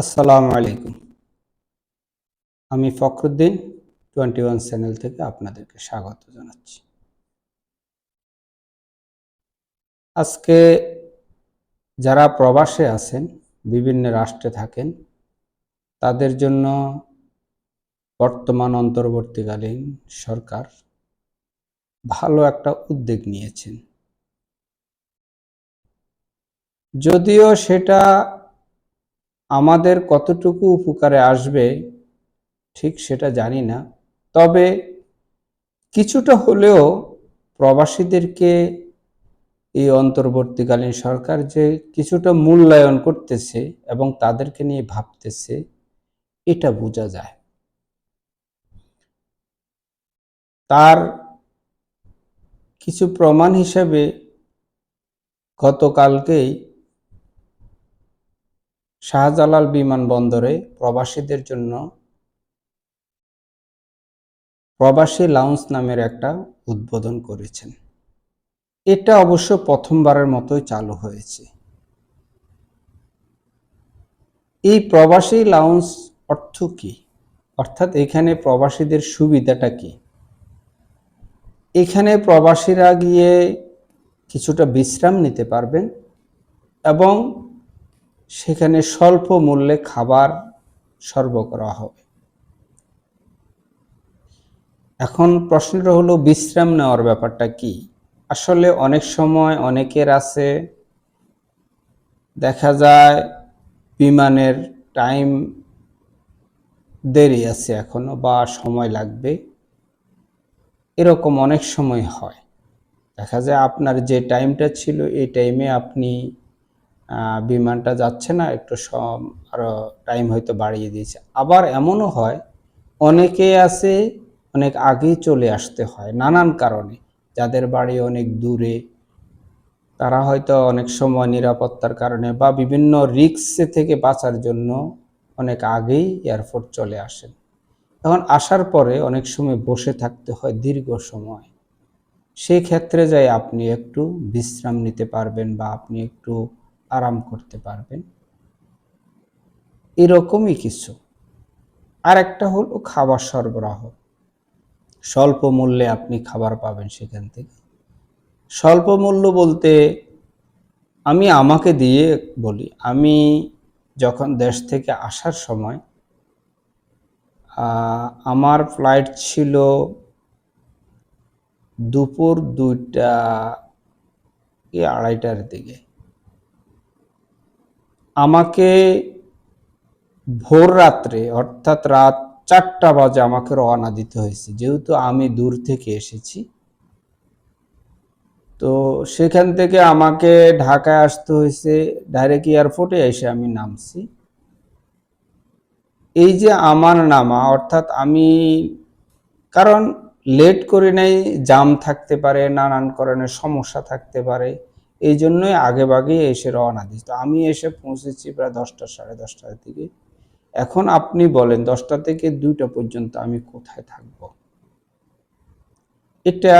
আসসালামু আলাইকুম। আমি ফখরুদ্দিন, টোয়েন্টি ওয়ান চ্যানেল থেকে আপনাদেরকে স্বাগত জানাচ্ছি। আজকে যারা প্রবাসে আছেন, বিভিন্ন রাষ্ট্রে থাকেন, তাদের জন্য বর্তমান অন্তর্বর্তীকালীন সরকার ভালো একটা উদ্যোগ নিয়েছেন। যদিও সেটা আমাদের কতটুকু উপকারে আসবে, ঠিক সেটা জানি না। তবে কিছুটা হলেও প্রবাসীদেরকে এই অন্তর্বর্তীকালীন সরকার যে কিছুটা মূল্যায়ন করতেছে এবং তাদেরকে নিয়ে ভাবতেছে, এটা বোঝা যায়। তার কিছু প্রমাণ হিসেবে গতকালকেই শাহজালাল বিমানবন্দরে প্রবাসীদের জন্য প্রবাসী লাউঞ্জ নামের একটা উদ্বোধন করেছেন। এটা অবশ্য প্রথমবারের মতোই চালু হয়েছে। এই প্রবাসী লাউঞ্জ অর্থ কি? অর্থাৎ এখানে প্রবাসীদের সুবিধাটা কি? এখানে প্রবাসীরা গিয়ে কিছুটা বিশ্রাম নিতে পারবেন এবং সেখানে স্বল্প মূল্যে খাবার সর্ব করা হবে। এখন প্রশ্নটা হলো, বিশ্রাম নেওয়ার ব্যাপারটা কি? আসলে অনেক সময় অনেকের আছে, দেখা যায় বিমানের টাইম দেরি আছে এখনও বা সময় লাগবে। এরকম অনেক সময় হয়। দেখা যায় আপনার যে টাইমটা ছিল, এই টাইমে আপনি বিমানটা যাচ্ছে না, একটু সম আরও টাইম হয়তো বাড়িয়ে দিয়েছে। আবার এমনও হয়, অনেকে আছে, অনেক আগেই চলে আসতে হয়, নানান কারণে। যাদের বাড়ি অনেক দূরে, তারা হয়তো অনেক সময় নিরাপত্তার কারণে বা বিভিন্ন রিক্স থেকে বাঁচার জন্য অনেক আগেই এয়ারপোর্ট চলে আসেন। এখন আসার পরে অনেক সময় বসে থাকতে হয় দীর্ঘ সময়। সেই ক্ষেত্রে যাই আপনি একটু বিশ্রাম নিতে পারবেন বা আপনি একটু আরাম করতে পারবেন। এরকমই কিছু। আর একটা হলো খাবার সরবরাহ। স্বল্প মূল্যে আপনি খাবার পাবেন সেখান থেকে। স্বল্প মূল্য বলতে আমি আমাকে দিয়ে বলি, আমি যখন দেশ থেকে আসার সময় আমার ফ্লাইট ছিল দুপুর দুইটা কি আড়াইটার দিকে। আমাকে ভোর রাত্রে, অর্থাৎ রাত চারটা বাজে আমাকে রওনা দিতে হয়েছে। যেহেতু আমি দূর থেকে এসেছি, তো সেখান থেকে আমাকে ঢাকায় আসতে হয়েছে। ডাইরেক্ট এয়ারপোর্টে এসে আমি নামছি। এই যে আমার নামা, অর্থাৎ আমি, কারণ লেট করে নেই জাম থাকতে পারে, নানান কারণে সমস্যা থাকতে পারে। এই জন্যই আগে ভাগে এসে রওনা দিই তো আমি এসে পৌঁছেছি প্রায় দশটা, সাড়ে দশটার দিকে। এখন আপনি বলেন, দশটা থেকে দুইটা পর্যন্ত আমি কোথায় থাকব? এটা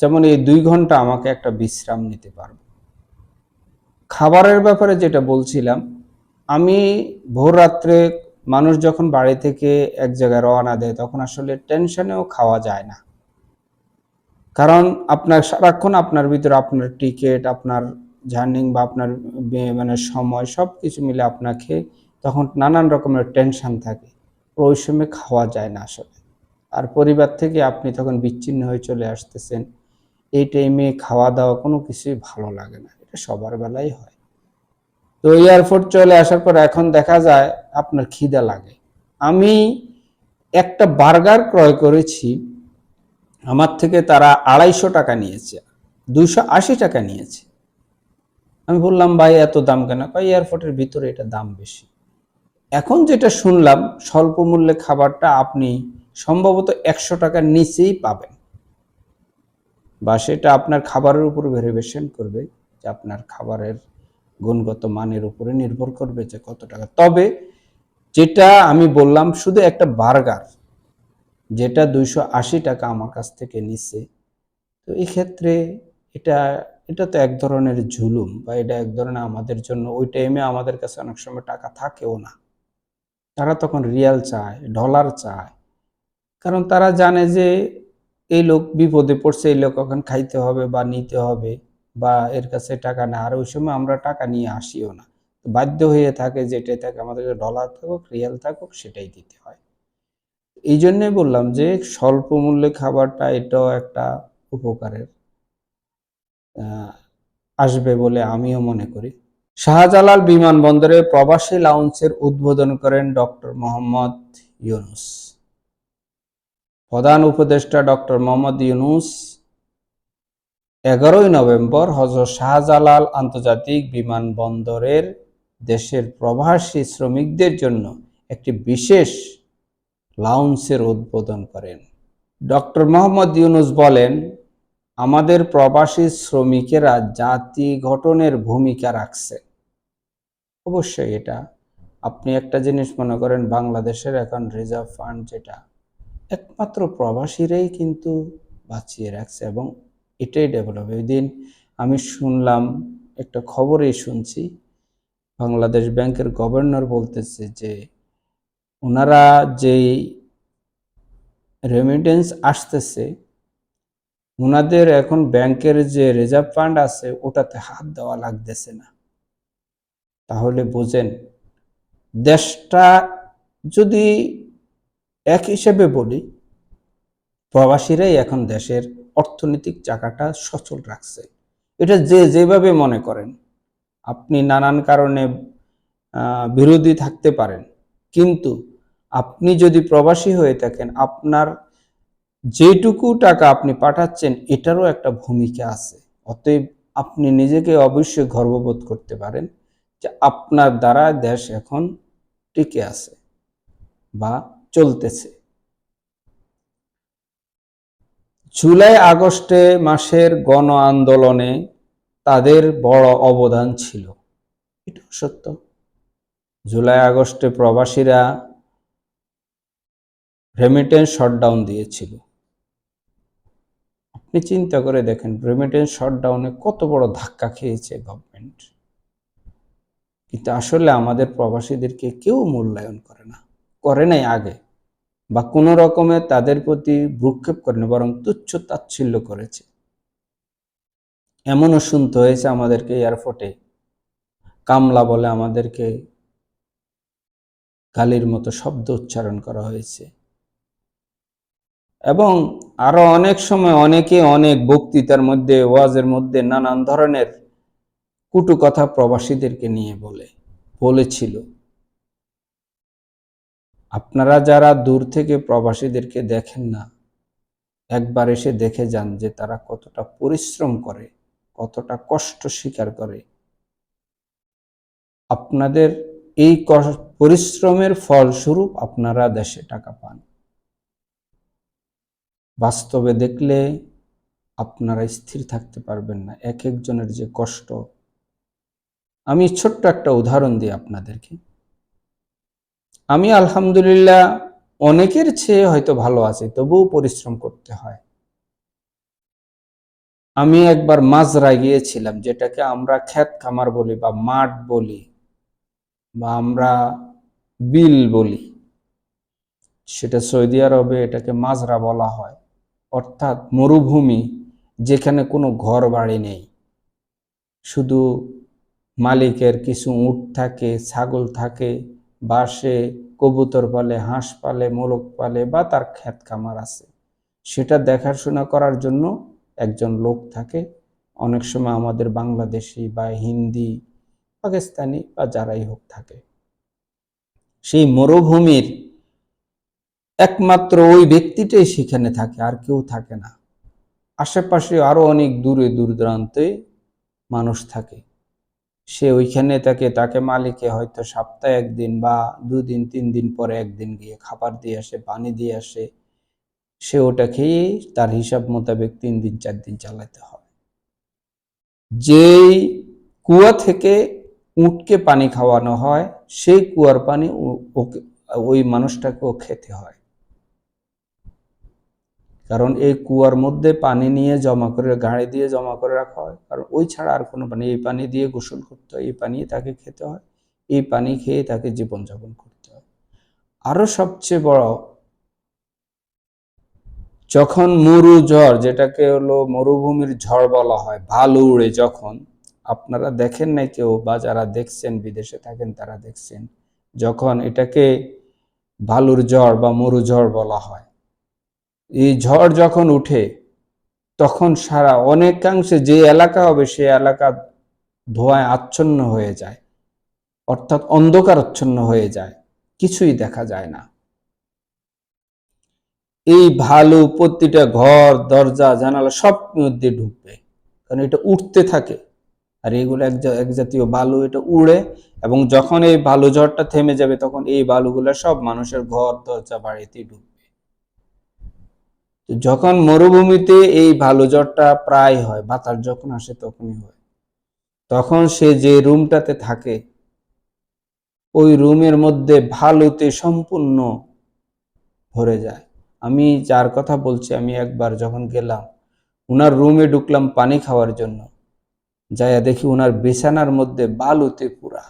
যেমন এই দুই ঘণ্টা আমাকে একটা বিশ্রাম নিতে পারব। খাবারের ব্যাপারে যেটা বলছিলাম, আমি ভোর রাত্রে মানুষ যখন বাড়ি থেকে এক জায়গায় রওনা দেয়, তখন আসলে টেনশনেও খাওয়া যায় না। কারণ আপনার সারাক্ষণ আপনার ভিতরে আপনার টিকিট, আপনার জার্নিং বা আপনার মানে সময় সব কিছু মিলে আপনাকে তখন নানান রকমের টেনশন থাকে। ওই সময় খাওয়া যায় না আসলে। আর পরিবার থেকে আপনি তখন বিচ্ছিন্ন হয়ে চলে আসতেছেন। এই টাইমে খাওয়া দাওয়া কোনো কিছুই ভালো লাগে না। এটা সবার বেলায় হয়। তো এয়ারপোর্ট চলে আসার পর এখন দেখা যায় আপনার খিদা লাগে। আমি একটা বার্গার ক্রয় করেছি। আমার থেকে তারা আড়াইশো টাকা নিয়েছে, দুইশো আশি টাকা নিয়েছে। আমি বললাম, ভাই, এত দাম কেন? কয়, এয়ারপোর্টের ভিতরে এটা দাম বেশি। এখন যেটা শুনলাম, স্বল্প মূল্যে খাবারটা আপনি সম্ভবত একশো টাকার নিচেই পাবেন। বা সেটা আপনার খাবারের উপর ভেরিভেশন করবে, যে আপনার খাবারের গুণগত মানের উপরে নির্ভর করবে যে কত টাকা। তবে যেটা আমি বললাম, শুধু একটা বার্গার যেটা দুইশো আশি টাকা আমার কাছ থেকে নিচ্ছে তো এই ক্ষেত্রে এটা এটা তো এক ধরনের ঝুলুম বা এটা এক ধরনের আমাদের জন্য, ওই টাইমে আমাদের কাছে অনেক সময় টাকা থাকেও না। তারা তখন রিয়াল চায় ডলার চায়। কারণ তারা জানে যে এই লোক বিপদে পড়ছে, এই লোক এখন খাইতে হবে বা নিতে হবে বা এর কাছে টাকা না আর ওই সময় আমরা টাকা নিয়ে আসিও না। বাধ্য হয়ে থাকে যেটাই থাকে, আমাদের ডলার থাকুক রিয়াল থাকুক, সেটাই দিতে হয়। এই জন্যই বললাম যে স্বল্প মূল্যে খাবারটা এটাও একটা উপকারের আসবে বলে আমিও মনে করি। শাহজালাল বিমানবন্দরে প্রবাসী লাউঞ্জের উদ্বোধন করেন ডক্টর মোহাম্মদ ইউনুস। প্রধান উপদেষ্টা ডক্টর মোহাম্মদ ইউনুস এগারোই নভেম্বর হজরত শাহজালাল আন্তর্জাতিক বিমানবন্দরের দেশের প্রবাসী শ্রমিকদের জন্য একটি বিশেষ লাউঞ্জের উদ্বোধন করেন। ডক্টর মোহাম্মদ ইউনুস বলেন, আমাদের প্রবাসী শ্রমিকেরা জাতি গঠনের ভূমিকা রাখছে। অবশ্যই এটা, আপনি একটা জিনিস মনে করেন, বাংলাদেশের এখন রিজার্ভ ফান্ড যেটা, একমাত্র প্রবাসীরাই কিন্তু বাঁচিয়ে রাখছে এবং এটাই ডেভেলপ ওই দিন আমি শুনলাম, একটা খবরেই শুনছি, বাংলাদেশ ব্যাংকের গভর্নর বলতেছে যে ওনারা যেই রেমিটেন্স আসতেছে, ওনাদের এখন ব্যাংকের যে রিজার্ভ ফান্ড আছে, ওটাতে হাত দেওয়া লাগতেছে না। তাহলে বোঝেন, দেশটা যদি এক হিসেবে বলি, প্রবাসীরাই এখন দেশের অর্থনৈতিক চাকাটা সচল রাখছে। এটা যে যেভাবে মনে করেন, আপনি নানান কারণে বিরোধী থাকতে পারেন, কিন্তু আপনি যদি প্রবাসী হয়ে থাকেন, আপনার যেটুকু টাকা আপনি পাঠাচ্ছেন, এটারও একটা ভূমিকা আছে। অতএব আপনি নিজেকে অবশ্যই গর্ববোধ করতে পারেন যে আপনার দ্বারা দেশ এখন টিকে আছে বা চলতেছে। জুলাই আগস্টে মাসের গণ আন্দোলনে তাদের বড় অবদান ছিল। এটা সত্য। জুলাই আগস্টে প্রবাসীরা রেমিটেন্স শটডাউন দিয়েছিল। আপনি চিন্তা করে দেখেন রেমিটেন্স শটডাউনে কত বড় ধাক্কা খেয়েছে গভর্নমেন্ট কিন্তু আসলে আমাদের প্রবাসীদেরকে কেউ মূল্যায়ন করে না, করে নাই আগে। বা কোনো রকমে তাদের প্রতি ভ্রুক্ষেপ করেনি বরং তুচ্ছ তাচ্ছিল্য করেছে। এমনও শুনতে হয়েছে আমাদেরকে এয়ারপোর্টে কামলা বলে আমাদেরকে গালির মতো শব্দ উচ্চারণ করা হয়েছে। এবং আরও অনেক সময় অনেকে অনেক বক্তৃতার মধ্যে, ওয়াজের মধ্যে নানান ধরনের কুটু কথা প্রবাসীদেরকে নিয়ে বলে, বলেছিল। আপনারা যারা দূর থেকে প্রবাসীদেরকে দেখেন না, একবার এসে দেখে যান যে তারা কতটা পরিশ্রম করে, কতটা কষ্ট স্বীকার করে। আপনাদের এই পরিশ্রমের ফলস্বরূপ আপনারা দেশে টাকা পান। বাস্তবে দেখলে আপনারা স্থির থাকতে পারবেন না, এক একজনের যে কষ্ট। আমি ছোট্ট একটা উদাহরণ দিই আপনাদেরকে। আমি আলহামদুলিল্লাহ অনেকের চেয়ে হয়তো ভালো আছি, তবুও পরিশ্রম করতে হয়। আমি একবার মাজরা গিয়েছিলাম, যেটাকে আমরা ক্ষেত খামার বলি বা মাঠ বলি বা আমরা বিল বলি। সেটা সৌদি আরবে এটাকে মাজরা বলা হয়। অর্থাৎ মরুভূমি যেখানে কোনো ঘর বাড়ি নেই। শুধু মালিকের কিছু উট থাকে, ছাগল থাকে বা সে কবুতর পালে, হাঁস পালে, মোরগ পালে বা তার ক্ষেত খামার আছে। সেটা দেখাশোনা করার জন্য একজন লোক থাকে। অনেক সময় আমাদের বাংলাদেশি বা হিন্দি, পাকিস্তানি বা যারাই হোক থাকে। সেই মরুভূমির একমাত্র ওই ব্যক্তিটাই সেখানে থাকে, আর কেউ থাকে না। আশেপাশে আরও অনেক দূরে দূর দূরান্তে মানুষ থাকে। সে ওইখানে থাকে, তাকে মালিকে হয়তো সপ্তাহে একদিন বা দুদিন তিন দিন পরে একদিন গিয়ে খাবার দিয়ে আসে, পানি দিয়ে আসে। সে ওটা খেয়ে তার হিসাব মোতাবেক তিন দিন, চার দিন চালাতে হয়। যেই কুয়া থেকে উটকে পানি খাওয়ানো হয়, সেই কুয়ার পানি ওকে ওই মানুষটাকেও খেতে হয়। কারণ এই কুয়ার মধ্যে পানি নিয়ে জমা করে, গাড়ি দিয়ে জমা করে রাখা হয়। কারণ ওই ছাড়া আর কোনো পানি, এই পানি দিয়ে গোসল করতে হয়, এই পানি তাকে খেতে হয়, এই পানি খেয়ে তাকে জীবনযাপন করতে হয়। আরও সবচেয়ে বড়, যখন মরু ঝড়, যেটাকে হলো মরুভূমির ঝড় বলা হয় ভালো উড়ে যখন, আপনারা দেখেন নাই কেউ বা যারা দেখছেন, বিদেশে থাকেন তারা দেখছেন, যখন এটাকে ভালুর ঝড় বা মরু ঝড় বলা হয় এই ঝড় যখন উঠে, তখন সারা অনেকাংশে যে এলাকা হবে, সে এলাকা ধোঁয়ায় আচ্ছন্ন হয়ে যায়, অর্থাৎ অন্ধকারাচ্ছন্ন হয়ে যায়, কিছুই দেখা যায় না। এই ভালো প্রতিটা ঘর, দরজা, জানালা সব মধ্যে ঢুকবে, কারণ এটা উঠতে থাকে। আর এগুলো এক এক জাতীয় বালু এটা উড়ে এবং যখন এই বালু ঝড়টা থেমে যাবে, তখন এই বালুগুলো সব মানুষের ঘর, দরজা বাড়িতে ঢুকবে। যখন মরুভূমিতে এই ভালো জ্বরটা প্রায় হয়, বাতাস যখন আসে তখনই হয়। তখন সে যে রুমটাতে থাকে, ওই রুমের মধ্যে ভালোতে সম্পূর্ণ ভরে যায়। আমি যার কথা বলছি, আমি একবার যখন গেলাম, উনার রুমে ঢুকলাম পানি খাওয়ার জন্য। যাইয়া দেখি উনার বিছানার মধ্যে বালুতে পুরা।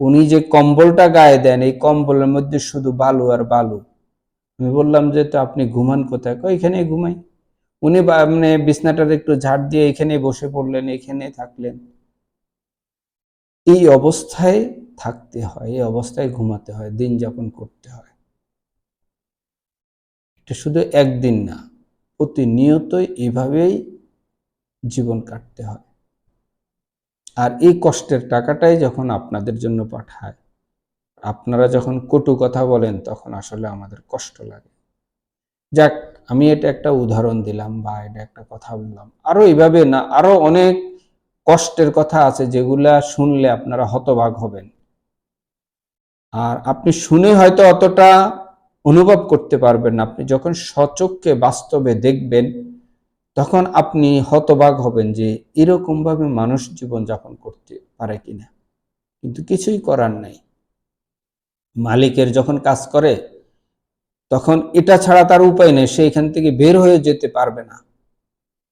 উনি যে কম্বলটা গায়ে দেন, এই কম্বলের মধ্যে শুধু বালু আর বালু। আমি বললাম যে, তো আপনি ঘুমান কোথায়? এখানে ঘুমাই। উনি মানে বিছনাটার একটু ঝাড় দিয়ে এখানে বসে পড়লেন এখানে থাকলেন। এই অবস্থায় থাকতে হয়, এই অবস্থায় ঘুমাতে হয়, দিন যাপন করতে হয়। এটা শুধু একদিন না, প্রতিনিয়তই এভাবেই জীবন কাটতে হয়। আর এই কষ্টের টাকাটাই যখন আপনাদের জন্য পাঠায় আপনারা যখন কটু কথা বলেন, তখন আসলে আমাদের কষ্ট লাগে। যাক, আমি এটা একটা উদাহরণ দিলাম বা এটা একটা কথা বললাম। আরও এইভাবে না, আরও অনেক কষ্টের কথা আছে যেগুলা শুনলে আপনারা হতবাক হবেন। আর আপনি শুনে হয়তো অতটা অনুভব করতে পারবেন আপনি যখন সচক্ষে বাস্তবে দেখবেন, তখন আপনি হতবাক হবেন যে এরকম ভাবে মানুষ জীবন যাপন করতে পারে কিনা। কিন্তু কিছুই করার নাই। মালিকের যখন কাজ করে, তখন এটা ছাড়া তার উপায় নেই, সে এখান থেকে বের হয়ে যেতে পারবে না।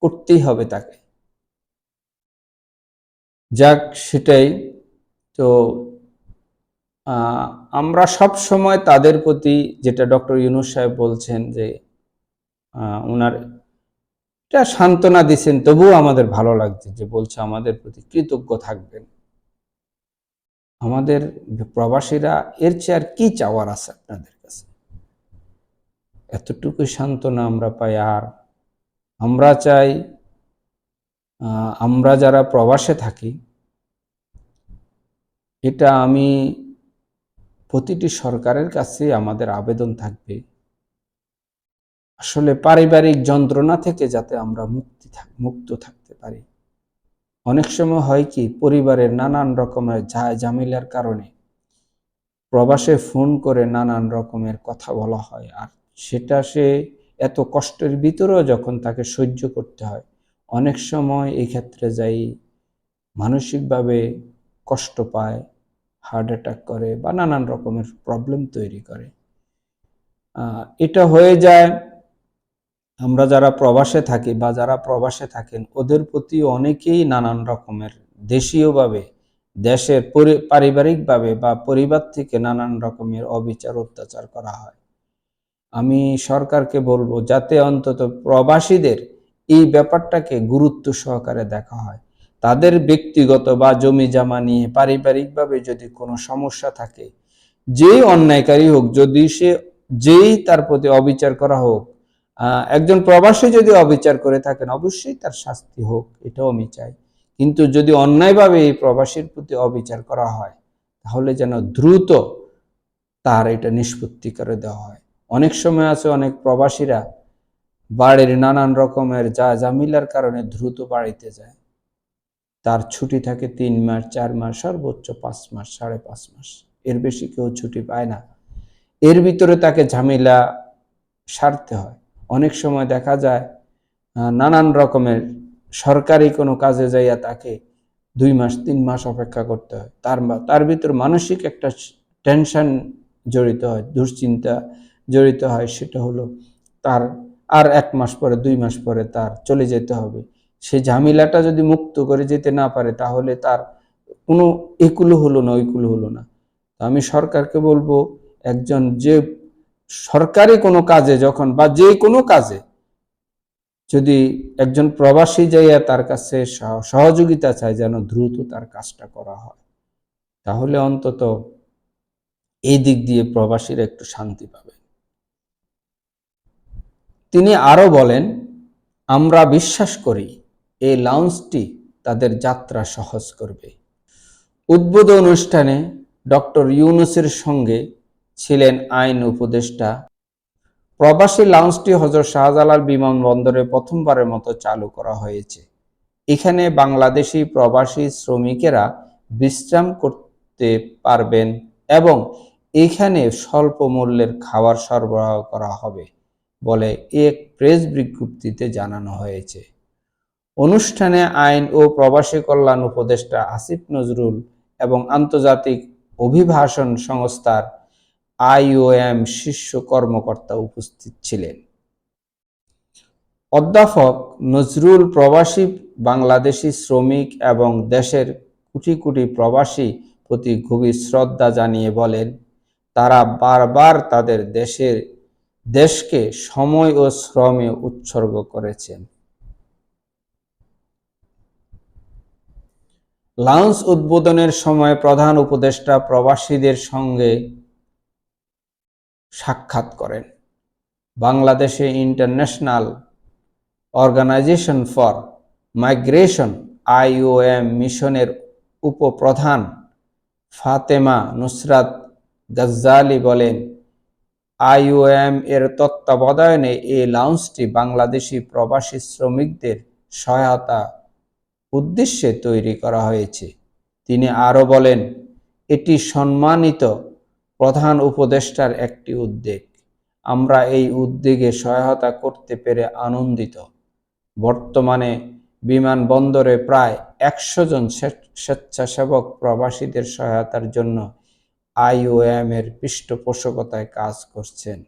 করতেই হবে তাকে। যাক, সেটাই। তো আমরা সব সময় তাদের প্রতি যেটা ডক্টর ইউনুস সাহেব বলছেন যে ওনার এটা সান্ত্বনা দিচ্ছেন তবুও আমাদের ভালো লাগছে যে, বলছে আমাদের প্রতি কৃতজ্ঞ থাকবেন। আমাদের প্রবাসীরা এর চেয়ে আর কি চাওয়ার আছে আপনাদের কাছে? এতটুকু সান্ত্বনা আমরা পাই, আর আমরা চাই আমরা যারা প্রবাসে থাকি, এটা আমি প্রতিটি সরকারের কাছে আমাদের আবেদন থাকবে। আসলে পারিবারিক যন্ত্রণা থেকে যাতে আমরা মুক্তি মুক্ত থাকতে পারি। অনেক সময় হয় কি, পরিবারের নানান রকমের ঝামেলার কারণে প্রবাসে ফোন করে নানান রকমের কথা বলা হয়। আর সেটা সে এত কষ্টের ভিতরেও যখন তাকে সহ্য করতে হয়, অনেক সময় এই ক্ষেত্রে যাই মানসিকভাবে কষ্ট পায়, হার্ট অ্যাটাক করে বা নানান রকমের প্রবলেম তৈরি করে। এটা হয়ে যায় আমরা যারা প্রবাসে থাকি বা যারা প্রবাসে থাকেন, ওদের প্রতি অনেকেই নানান রকমের দেশীয়ভাবে, দেশের পরি- পারিবারিকভাবে বা পরিবার থেকে নানান রকমের অবিচার, অত্যাচার করা হয়। আমি সরকারকে বলব, যাতে অন্তত প্রবাসীদের এই ব্যাপারটাকে গুরুত্ব সহকারে দেখা হয়। তাদের ব্যক্তিগত বা জমি জমা নিয়ে পারিবারিকভাবে যদি কোনো সমস্যা থাকে, যেই অন্যায়কারী হোক, যদি সে, যেই তার প্রতি অবিচার করা হোক একজন প্রবাসী যদি অবিচার করে থাকেন, অবশ্যই তার শাস্তি হোক, এটাও আমি চাই। কিন্তু যদি অন্যায়ভাবে এই প্রবাসীর প্রতি অবিচার করা হয়, তাহলে যেন দ্রুত তার এটা নিষ্পত্তি করে দেওয়া হয়। অনেক সময় আছে, অনেক প্রবাসীরা বাড়ির নানান রকমের যা জামিলার কারণে দ্রুত বাড়িতে যায়। তার ছুটি থাকে তিন মাস, চার মাস, সর্বোচ্চ পাঁচ মাস, সাড়ে পাঁচ মাস। এর বেশি কেউ ছুটি পায় না। এর ভিতরে তাকে ঝামেলা সারতে হয়। অনেক সময় দেখা যায় নানান রকমের সরকারি কোনো কাজে যাইয়া তাকে দুই মাস, তিন মাস অপেক্ষা করতে হয়। তার তার ভিতর মানসিক একটা টেনশন জড়িত হয়, দুশ্চিন্তা জড়িত হয়, সেটা হলো তার আর এক মাস পরে, দুই মাস পরে তার চলে যেতে হবে। সে ঝামেলাটা যদি মুক্ত করে যেতে না পারে, তাহলে তার কোনো একুলো হলো না ওইকুলো হলো না। আমি সরকারকে বলব, একজন যে সরকারি কোনো কাজে যখন বা যে কোনো কাজে যদি একজন প্রবাসী যাইয়া তার কাছে সহযোগিতা চায় যেন দ্রুত তার কাজটা করা হয়, তাহলে অন্তত এই দিক দিয়ে প্রবাসীরা একটু শান্তি পাবে তিনি আরও বলেন, আমরা বিশ্বাস করি এই লাউঞ্জটি তাদের যাত্রা সহজ করবে। উদ্বোধন অনুষ্ঠানে ডক্টর ইউনুসের সঙ্গে ছিলেন আইন উপদেষ্টা। প্রবাসী লাউঞ্জটি হজরত শাহজালাল বিমানবন্দরে প্রথমবারের মতো চালু করা হয়েছে। এখানে বাংলাদেশি প্রবাসী শ্রমিকেরা বিশ্রাম করতে পারবেন এবং এখানে স্বল্প মূল্যের খাবার সরবরাহ করা হবে বলে এক প্রেস বিজ্ঞপ্তিতে জানানো হয়েছে। অনুষ্ঠানে আইন ও প্রবাসী কল্যাণ উপদেষ্টা আসিফ নজরুল এবং আন্তর্জাতিক অভিভাষণ সংস্থার আইওএম শীর্ষ কর্মকর্তা উপস্থিত ছিলেন। অধ্যাপক নজরুল প্রবাসী বাংলাদেশি শ্রমিক এবং দেশের কোটি কোটি প্রবাসী প্রতি গভীর শ্রদ্ধা জানিয়ে বলেন, তারা বারবার তাদের দেশের, দেশকে সময় ও শ্রমে উৎসর্গ করেছেন। লাউঞ্জ উদ্বোধনের সময় প্রধান উপদেষ্টা প্রবাসীদের সঙ্গে সাক্ষাৎ করেন। বাংলাদেশে international organisation for migration IOM মিশনের উপপ্রধান ফাতেমা নুসরাত গজ্জালি বলেন আইওএম এর তত্ত্বাবধানে এই লাউঞ্জটি বাংলাদেশি প্রবাসী শ্রমিকদের সহায়তা উদ্দেশ্যে তৈরি করা হয়েছে। তিনি আরও বলেন, এটি সম্মানিত প্রধান উপদেষ্টার একটি উদ্যোগ। আমরা এই উদ্যোগে সহায়তা করতে পেরে আনন্দিত। বর্তমানে বিমানবন্দরে প্রায় একশো জন স্বে- স্বেচ্ছাসেবক প্রবাসীদের সহায়তার জন্য আইওএম এর পৃষ্ঠপোষকতায় কাজ করছেন।